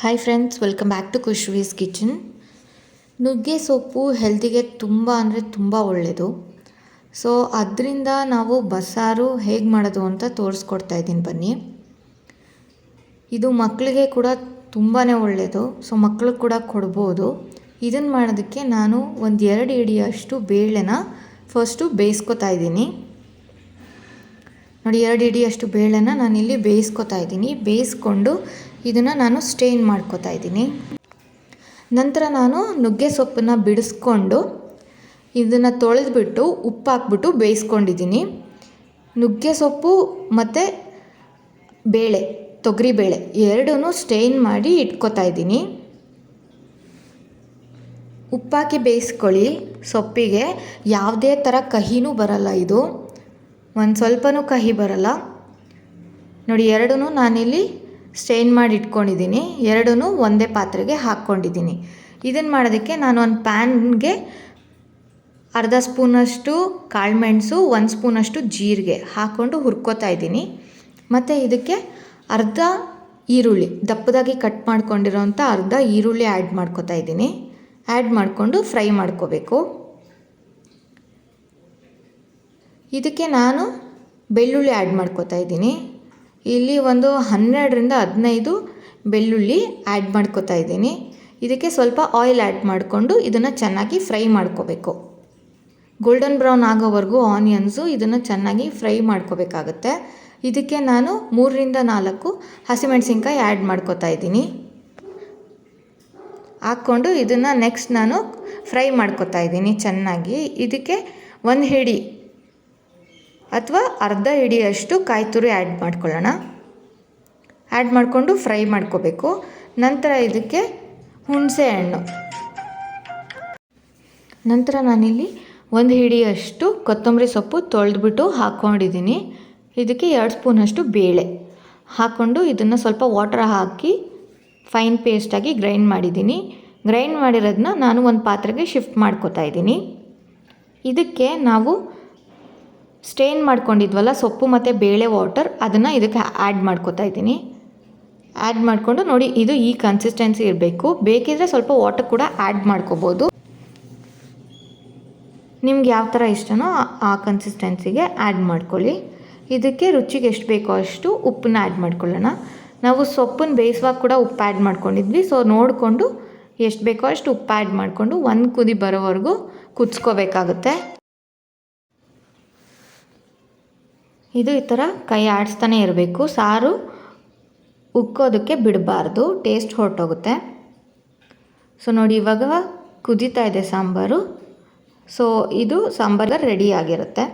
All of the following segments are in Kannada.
Hi friends welcome back to Khushvi's kitchen ನುಗ್ಗೆ ಸೊಪ್ಪು ಹೆಲ್ತಿಗೆ ತುಂಬ ಅಂದರೆ ತುಂಬ ಒಳ್ಳೆಯದು ಸೊ ಅದರಿಂದ ನಾವು ಬಸ್ಸಾರು ಹೇಗೆ ಮಾಡೋದು ಅಂತ ತೋರಿಸ್ಕೊಡ್ತಾ ಇದ್ದೀನಿ ಬನ್ನಿ. ಇದು ಮಕ್ಕಳಿಗೆ ಕೂಡ ತುಂಬಾ ಒಳ್ಳೆಯದು ಸೊ ಮಕ್ಕಳು ಕೂಡ ಕೊಡ್ಬೋದು. ಇದನ್ನು ಮಾಡೋದಕ್ಕೆ ನಾನು ಒಂದು ಎರಡು ಇಡಿಯಷ್ಟು ಬೇಳೆನ ಫಸ್ಟು ಬೇಯಿಸ್ಕೊತಾ ಇದ್ದೀನಿ. ನೋಡಿ, ಎರಡು ಇಡಿಯಷ್ಟು ಬೇಳೆನ ನಾನಿಲ್ಲಿ ಬೇಯಿಸ್ಕೊತಾ ಇದ್ದೀನಿ. ಬೇಯಿಸ್ಕೊಂಡು ಇದನ್ನು ನಾನು ಸ್ಟೇನ್ ಮಾಡ್ಕೋತಾ ಇದ್ದೀನಿ. ನಂತರ ನಾನು ನುಗ್ಗೆ ಸೊಪ್ಪನ್ನು ಬಿಡಿಸ್ಕೊಂಡು ಇದನ್ನು ತೊಳೆದ್ಬಿಟ್ಟು ಉಪ್ಪು ಹಾಕ್ಬಿಟ್ಟು ಬೇಯಿಸ್ಕೊಂಡಿದ್ದೀನಿ. ನುಗ್ಗೆ ಸೊಪ್ಪು ಮತ್ತು ಬೇಳೆ ತೊಗರಿಬೇಳೆ ಎರಡೂ ಸ್ಟೇನ್ ಮಾಡಿ ಇಟ್ಕೋತಾ ಇದ್ದೀನಿ. ಉಪ್ಪಾಕಿ ಬೇಯಿಸ್ಕೊಳ್ಳಿ. ಸೊಪ್ಪಿಗೆ ಯಾವುದೇ ಥರ ಕಹಿನೂ ಬರಲ್ಲ ಇದು. ಒಂದು ಸ್ವಲ್ಪನೂ ಕಹಿ ಬರಲ್ಲ. ನೋಡಿ ಎರಡೂ ನಾನಿಲ್ಲಿ ಸ್ಟೇನ್ ಮಾಡಿ ಇಟ್ಕೊಂಡಿದ್ದೀನಿ. ಎರಡೂ ಒಂದೇ ಪಾತ್ರೆಗೆ ಹಾಕ್ಕೊಂಡಿದ್ದೀನಿ. ಇದನ್ನು ಮಾಡೋದಕ್ಕೆ ನಾನು ಒಂದು ಪ್ಯಾನ್ಗೆ ಅರ್ಧ ಸ್ಪೂನಷ್ಟು ಕಾಳುಮೆಣಸು ಒಂದು ಸ್ಪೂನಷ್ಟು ಜೀರಿಗೆ ಹಾಕ್ಕೊಂಡು ಹುರ್ಕೋತಾ ಇದ್ದೀನಿ. ಮತ್ತು ಇದಕ್ಕೆ ಅರ್ಧ ಈರುಳ್ಳಿ, ದಪ್ಪದಾಗಿ ಕಟ್ ಮಾಡ್ಕೊಂಡಿರೋಂಥ ಅರ್ಧ ಈರುಳ್ಳಿ ಆ್ಯಡ್ ಮಾಡ್ಕೋತಾ ಇದ್ದೀನಿ. ಆ್ಯಡ್ ಮಾಡಿಕೊಂಡು ಫ್ರೈ ಮಾಡ್ಕೋಬೇಕು. ಇದಕ್ಕೆ ನಾನು ಬೆಳ್ಳುಳ್ಳಿ ಆ್ಯಡ್ ಮಾಡ್ಕೋತಾ ಇದ್ದೀನಿ. ಇಲ್ಲಿ ಒಂದು ಹನ್ನೆರಡರಿಂದ ಹದಿನೈದು ಬೆಳ್ಳುಳ್ಳಿ ಆ್ಯಡ್ ಮಾಡ್ಕೋತಾ ಇದ್ದೀನಿ. ಇದಕ್ಕೆ ಸ್ವಲ್ಪ ಆಯಿಲ್ ಆ್ಯಡ್ ಮಾಡಿಕೊಂಡು ಇದನ್ನು ಚೆನ್ನಾಗಿ ಫ್ರೈ ಮಾಡ್ಕೋಬೇಕು. ಗೋಲ್ಡನ್ ಬ್ರೌನ್ ಆಗೋವರೆಗೂ ಆನಿಯನ್ಸು ಇದನ್ನು ಚೆನ್ನಾಗಿ ಫ್ರೈ ಮಾಡ್ಕೋಬೇಕಾಗುತ್ತೆ. ಇದಕ್ಕೆ ನಾನು ಮೂರರಿಂದ ನಾಲ್ಕು ಹಸಿಮೆಣಸಿನ್ಕಾಯಿ ಆ್ಯಡ್ ಮಾಡ್ಕೋತಾ ಇದ್ದೀನಿ. ಹಾಕ್ಕೊಂಡು ಇದನ್ನು ನೆಕ್ಸ್ಟ್ ನಾನು ಫ್ರೈ ಮಾಡ್ಕೋತಾ ಇದ್ದೀನಿ ಚೆನ್ನಾಗಿ. ಇದಕ್ಕೆ ಒಂದು ಹಿಡಿ ಅಥವಾ ಅರ್ಧ ಹಿಡಿಯಷ್ಟು ಕಾಯಿ ತುರಿ ಆ್ಯಡ್ ಮಾಡ್ಕೊಳ್ಳೋಣ. ಆ್ಯಡ್ ಮಾಡಿಕೊಂಡು ಫ್ರೈ ಮಾಡ್ಕೋಬೇಕು. ನಂತರ ಇದಕ್ಕೆ ಹುಣಸೆ ಹಣ್ಣು. ನಂತರ ನಾನಿಲ್ಲಿ ಒಂದು ಹಿಡಿಯಷ್ಟು ಕೊತ್ತಂಬರಿ ಸೊಪ್ಪು ತೊಳೆದ್ಬಿಟ್ಟು ಹಾಕ್ಕೊಂಡಿದ್ದೀನಿ. ಇದಕ್ಕೆ ಎರಡು ಸ್ಪೂನಷ್ಟು ಬೇಳೆ. ಹಾಕ್ಕೊಂಡು ಇದನ್ನು ಸ್ವಲ್ಪ ವಾಟರ್ ಹಾಕಿ ಫೈನ್ ಪೇಸ್ಟಾಗಿ ಗ್ರೈಂಡ್ ಮಾಡಿದ್ದೀನಿ. ಗ್ರೈಂಡ್ ಮಾಡಿರೋದನ್ನ ನಾನು ಒಂದು ಪಾತ್ರೆಗೆ ಶಿಫ್ಟ್ ಮಾಡ್ಕೋತಾ ಇದ್ದೀನಿ. ಇದಕ್ಕೆ ನಾವು ಸ್ಟೇನ್ ಮಾಡ್ಕೊಂಡಿದ್ವಲ್ಲ, ಸೊಪ್ಪು ಮತ್ತು ಬೇಳೆ ವಾಟರ್ ಅದನ್ನು ಇದಕ್ಕೆ ಆ್ಯಡ್ ಮಾಡ್ಕೋತಾ ಇದ್ದೀನಿ. ಆ್ಯಡ್ ಮಾಡಿಕೊಂಡು ನೋಡಿ, ಇದು ಈ ಕನ್ಸಿಸ್ಟೆನ್ಸಿ ಇರಬೇಕು. ಬೇಕಿದ್ರೆ ಸ್ವಲ್ಪ ವಾಟರ್ ಕೂಡ ಆ್ಯಡ್ ಮಾಡ್ಕೋಬೋದು. ನಿಮ್ಗೆ ಯಾವ ಥರ ಇಷ್ಟನೋ ಆ ಕನ್ಸಿಸ್ಟೆನ್ಸಿಗೆ ಆ್ಯಡ್ ಮಾಡ್ಕೊಳ್ಳಿ. ಇದಕ್ಕೆ ರುಚಿಗೆ ಎಷ್ಟು ಬೇಕೋ ಅಷ್ಟು ಉಪ್ಪನ್ನ ಆ್ಯಡ್ ಮಾಡ್ಕೊಳ್ಳೋಣ. ನಾವು ಸೊಪ್ಪನ್ನು ಬೇಯಿಸುವಾಗ ಕೂಡ ಉಪ್ಪು ಆ್ಯಡ್ ಮಾಡ್ಕೊಂಡಿದ್ವಿ. ಸೊ ನೋಡಿಕೊಂಡು ಎಷ್ಟು ಬೇಕೋ ಅಷ್ಟು ಉಪ್ಪು ಆ್ಯಡ್ ಮಾಡಿಕೊಂಡು ಒಂದು ಕುದಿ ಬರೋವರೆಗೂ ಕುದಿಸ್ಕೋಬೇಕಾಗುತ್ತೆ. ಇದು ಈ ಥರ ಕೈ ಆಡಿಸ್ತಾನೆ ಇರಬೇಕು. ಸಾರು ಉಕ್ಕೋದಕ್ಕೆ ಬಿಡಬಾರ್ದು. ಟೇಸ್ಟ್ ಹೊರಟೋಗುತ್ತೆ. ಸೊ ನೋಡಿ, ಇವಾಗ ಕುದೀತಾ ಇದೆ ಸಾಂಬಾರು. ಸೊ ಇದು ಸಾಂಬಾರು ರೆಡಿ ಆಗಿರುತ್ತೆ.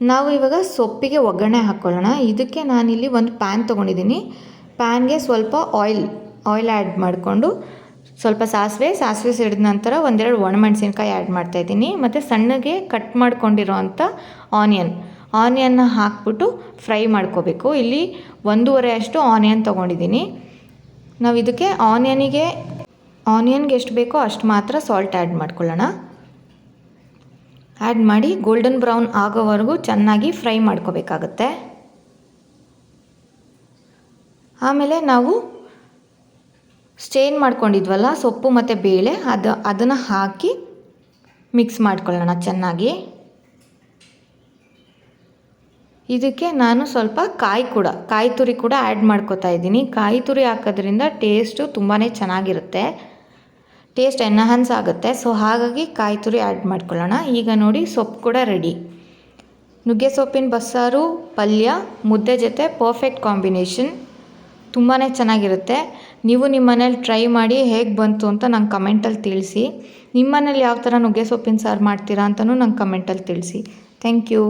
ನಾವು ಇವಾಗ ಸೊಪ್ಪಿಗೆ ಒಗ್ಗರಣೆ ಹಾಕ್ಕೊಳ್ಳೋಣ ಇದಕ್ಕೆ ನಾನಿಲ್ಲಿ ಒಂದು ಪ್ಯಾನ್ ತೊಗೊಂಡಿದ್ದೀನಿ. ಪ್ಯಾನ್ಗೆ ಸ್ವಲ್ಪ ಆಯಿಲ್ ಆಯಿಲ್ ಆ್ಯಡ್ ಮಾಡಿಕೊಂಡು ಸ್ವಲ್ಪ ಸಾಸಿವೆ ಸಾಸಿವೆ ಸಿಡಿದ ನಂತರ ಒಂದೆರಡು ಒಣಮೆಣಸಿನ್ಕಾಯಿ ಆ್ಯಡ್ ಮಾಡ್ತಾಯಿದ್ದೀನಿ ಮತ್ತು ಸಣ್ಣಗೆ ಕಟ್ ಮಾಡ್ಕೊಂಡಿರೋ ಆನಿಯನ್ ಆನಿಯನ್ನ ಹಾಕ್ಬಿಟ್ಟು ಫ್ರೈ ಮಾಡ್ಕೋಬೇಕು. ಇಲ್ಲಿ ಒಂದೂವರೆ ಅಷ್ಟು ಆನಿಯನ್ ತೊಗೊಂಡಿದ್ದೀನಿ. ನಾವು ಇದಕ್ಕೆ ಆನಿಯನಿಗೆ ಆನಿಯನ್ಗೆ ಎಷ್ಟು ಬೇಕೋ ಅಷ್ಟು ಮಾತ್ರ ಸಾಲ್ಟ್ ಆ್ಯಡ್ ಮಾಡ್ಕೊಳ್ಳೋಣ. ಆ್ಯಡ್ ಮಾಡಿ ಗೋಲ್ಡನ್ ಬ್ರೌನ್ ಆಗೋವರೆಗೂ ಚೆನ್ನಾಗಿ ಫ್ರೈ ಮಾಡ್ಕೋಬೇಕಾಗತ್ತೆ. ಆಮೇಲೆ ನಾವು ಸ್ಟೇನ್ ಮಾಡ್ಕೊಂಡಿದ್ವಲ್ಲ ಸೊಪ್ಪು ಮತ್ತು ಬೇಳೆ, ಅದು, ಅದನ್ನು ಹಾಕಿ ಮಿಕ್ಸ್ ಮಾಡ್ಕೊಳ್ಳೋಣ ಚೆನ್ನಾಗಿ. ಇದಕ್ಕೆ ನಾನು ಸ್ವಲ್ಪ ಕಾಯಿ ಕೂಡ, ಕಾಯಿ ತುರಿ ಕೂಡ ಆ್ಯಡ್ ಮಾಡ್ಕೋತಾ ಇದ್ದೀನಿ. ಕಾಯಿ ತುರಿ ಹಾಕೋದ್ರಿಂದ ಟೇಸ್ಟು ತುಂಬಾ ಚೆನ್ನಾಗಿರುತ್ತೆ. ಟೇಸ್ಟ್ ಎನ್ಹಾನ್ಸ್ ಆಗುತ್ತೆ. ಸೊ ಹಾಗಾಗಿ ಕಾಯಿ ತುರಿ ಆ್ಯಡ್ ಮಾಡ್ಕೊಳ್ಳೋಣ. ಈಗ ನೋಡಿ ಸೊಪ್ಪು ಕೂಡ ರೆಡಿ ನುಗ್ಗೆ ಸೊಪ್ಪಿನ ಬಸ್ಸಾರು, ಪಲ್ಯ, ಮುದ್ದೆ ಜೊತೆ ಪರ್ಫೆಕ್ಟ್ ಕಾಂಬಿನೇಷನ್ ತುಂಬಾ ಚೆನ್ನಾಗಿರುತ್ತೆ. ನೀವು ನಿಮ್ಮ ಮನೇಲಿ ಟ್ರೈ ಮಾಡಿ ಹೇಗೆ ಬಂತು ಅಂತ ನಂಗೆ ಕಮೆಂಟಲ್ಲಿ ತಿಳಿಸಿ. ನಿಮ್ಮ ಮನೇಲಿ ಯಾವ ಥರ ನುಗ್ಗೆ ಸೊಪ್ಪಿನ ಸಾರು ಮಾಡ್ತೀರಾ ಅಂತಲೂ ನಂಗೆ ಕಮೆಂಟಲ್ಲಿ ತಿಳಿಸಿ. Thank you